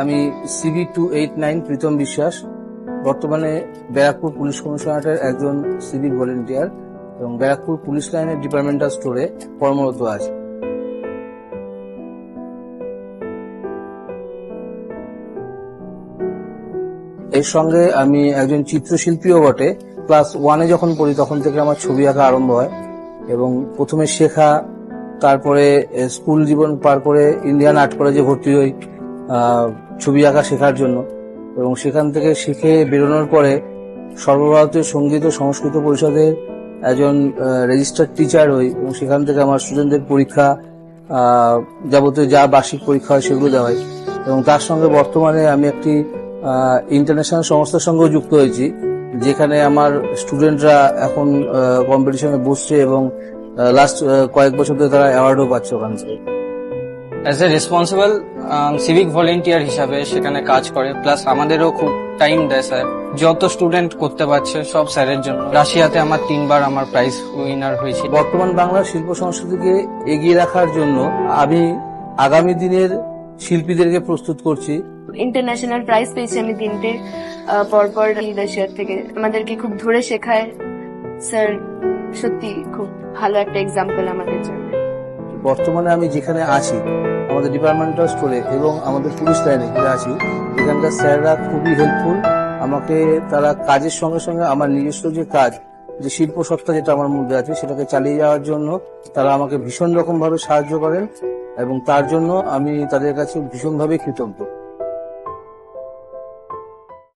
আমি CB two eight nine Pritam Biswas, বর্তমানে Barrackpore police কমিশনারেটের একজন সিভিক ভলেন্টিয়ার এবং ব্যারাকপুর পুলিশ লাইনের ডিপার্টমেন্টাল স্টোরে কর্মরত আছি। এর সঙ্গে আমি একজন চিত্রশিল্পীও বটে। ক্লাস ওয়ানে যখন পড়ি, তখন থেকে আমার ছবি আঁকা আরম্ভ হয় এবং প্রথমে শেখা, তারপরে স্কুল জীবন পার করে ইন্ডিয়ান আর্ট কলেজে ভর্তি হই। ছবি আঁকা শেখার জন্য। এবং সেখান থেকে শিখে বেরোনোর পরে সর্বভারতীয় সংগীত ও সংস্কৃত পরিষদের একজন রেজিস্টার্ড টিচার হই এবং সেখান থেকে আমার স্টুডেন্টদের পরীক্ষা যাবতীয় যা বার্ষিক পরীক্ষা হয় সেগুলো দেওয়া হয়। এবং তার সঙ্গে বর্তমানে আমি একটি ইন্টারন্যাশনাল সংস্থার সঙ্গেও যুক্ত হয়েছি, যেখানে আমার স্টুডেন্টরা এখন কম্পিটিশনে বসছে এবং লাস্ট কয়েক বছর ধরে তারা অ্যাওয়ার্ডও পাচ্ছে ওখান থেকে। As a responsible civic volunteer হিসাবে সেখানে কাজ করে। প্লাস আমাদেরও খুব টাইম দেয় স্যার যত স্টুডেন্ট করতে পারছে সব স্যারের জন্য। রাশিয়াতে আমার তিনবার আমার প্রাইজ উইনার হয়েছিল বর্তমান বাংলার শিল্প সংস্কৃতিকে এগিয়ে রাখার জন্য আমি আগামী দিনের শিল্পীদেরকে প্রস্তুত করছি। ইন্টারন্যাশনাল প্রাইজ পেয়েছি আমি তিনটে। পরপর লিডারশিপ থেকে। আমাদেরকে খুব ধরে শেখায়। স্যার সত্যি খুব ভালো একটা এক্সাম্পল আমাদের জন্য। বর্তমানে আমি যেখানে আছি আমাদের ডিপার্টমেন্টাল স্টোরে এবং আমাদের পুলিশ লাইনে ঘুরে আছি এখানকার স্যাররা খুবই হেল্পফুল আমাকে তারা কাজের সঙ্গে সঙ্গে আমার নিজস্ব যে কাজ, যে শিল্প সত্তা যেটা আমার মধ্যে আছে, সেটাকে চালিয়ে যাওয়ার জন্য তারা আমাকে ভীষণ রকমভাবে সাহায্য করেন এবং তার জন্য আমি তাদের কাছে ভীষণভাবে কৃতজ্ঞ।